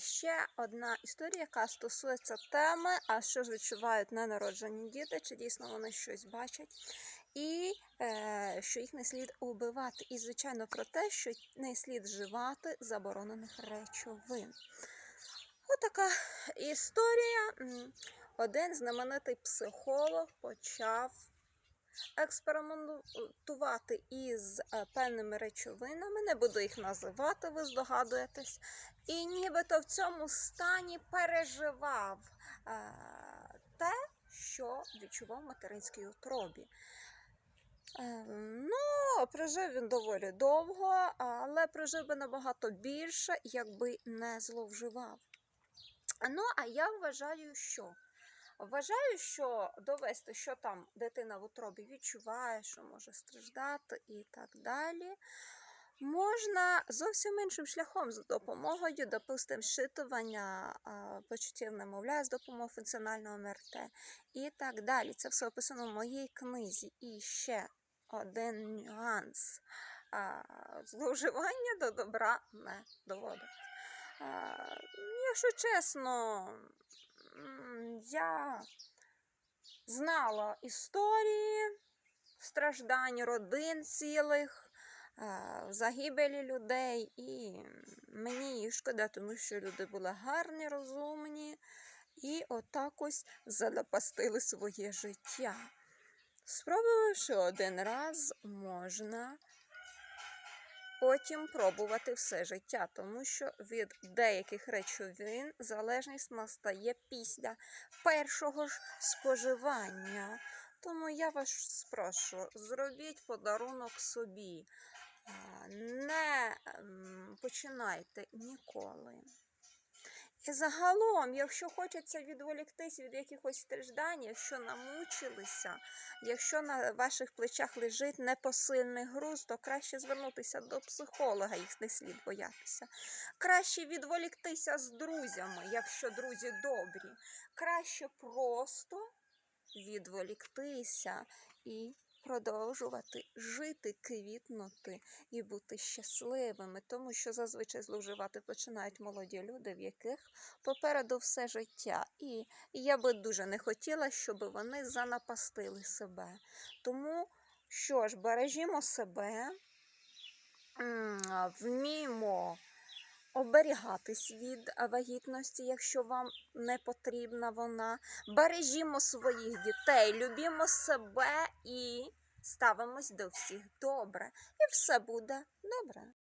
ще одна історія, яка стосується теми, а що ж відчувають ненароджені діти, чи дійсно вони щось бачать, і е, що їх не слід убивати. І, звичайно, про те, що не слід вживати заборонених речовин. Отака історія. Один знаменитий психолог почав експериментувати із е, певними речовинами, не буду їх називати, ви здогадуєтесь, і нібито в цьому стані переживав е, те, що відчував в материнській утробі. Е, Ну, прожив він доволі довго, але прожив би набагато більше, якби не зловживав. Ну, а я вважаю, що Вважаю, що довести, що там дитина в утробі відчуває, що може страждати і так далі, можна зовсім іншим шляхом з допомогою, допустимо, щитування почуттів немовля з допомогою функціонального МРТ і так далі. Це все описано в моїй книзі. І ще один нюанс. А, Зловживання до добра не доводить. А, Якщо чесно, я знала історії страждань родин цілих, е, загибелі людей, і мені їх шкода, тому що люди були гарні, розумні і отак ось занапастили своє життя. Спробувавши один раз, можна потім пробувати все життя, тому що від деяких речовин залежність настає після першого ж споживання. Тому я вас спрошу, зробіть подарунок собі. Не починайте ніколи. Загалом, якщо хочеться відволіктись від якихось страждань, якщо намучилися, якщо на ваших плечах лежить непосильний груз, то краще звернутися до психолога, їх не слід боятися. Краще відволіктися з друзями, якщо друзі добрі. Краще просто відволіктися і продовжувати жити, квітнути і бути щасливими, тому що зазвичай зловживати починають молоді люди, в яких попереду все життя. І я би дуже не хотіла, щоб вони занапастили себе. Тому що ж, бережімо себе, вміємо оберігатись від вагітності, якщо вам не потрібна вона. Бережімо своїх дітей, любімо себе і ставимось до всіх добре. І все буде добре.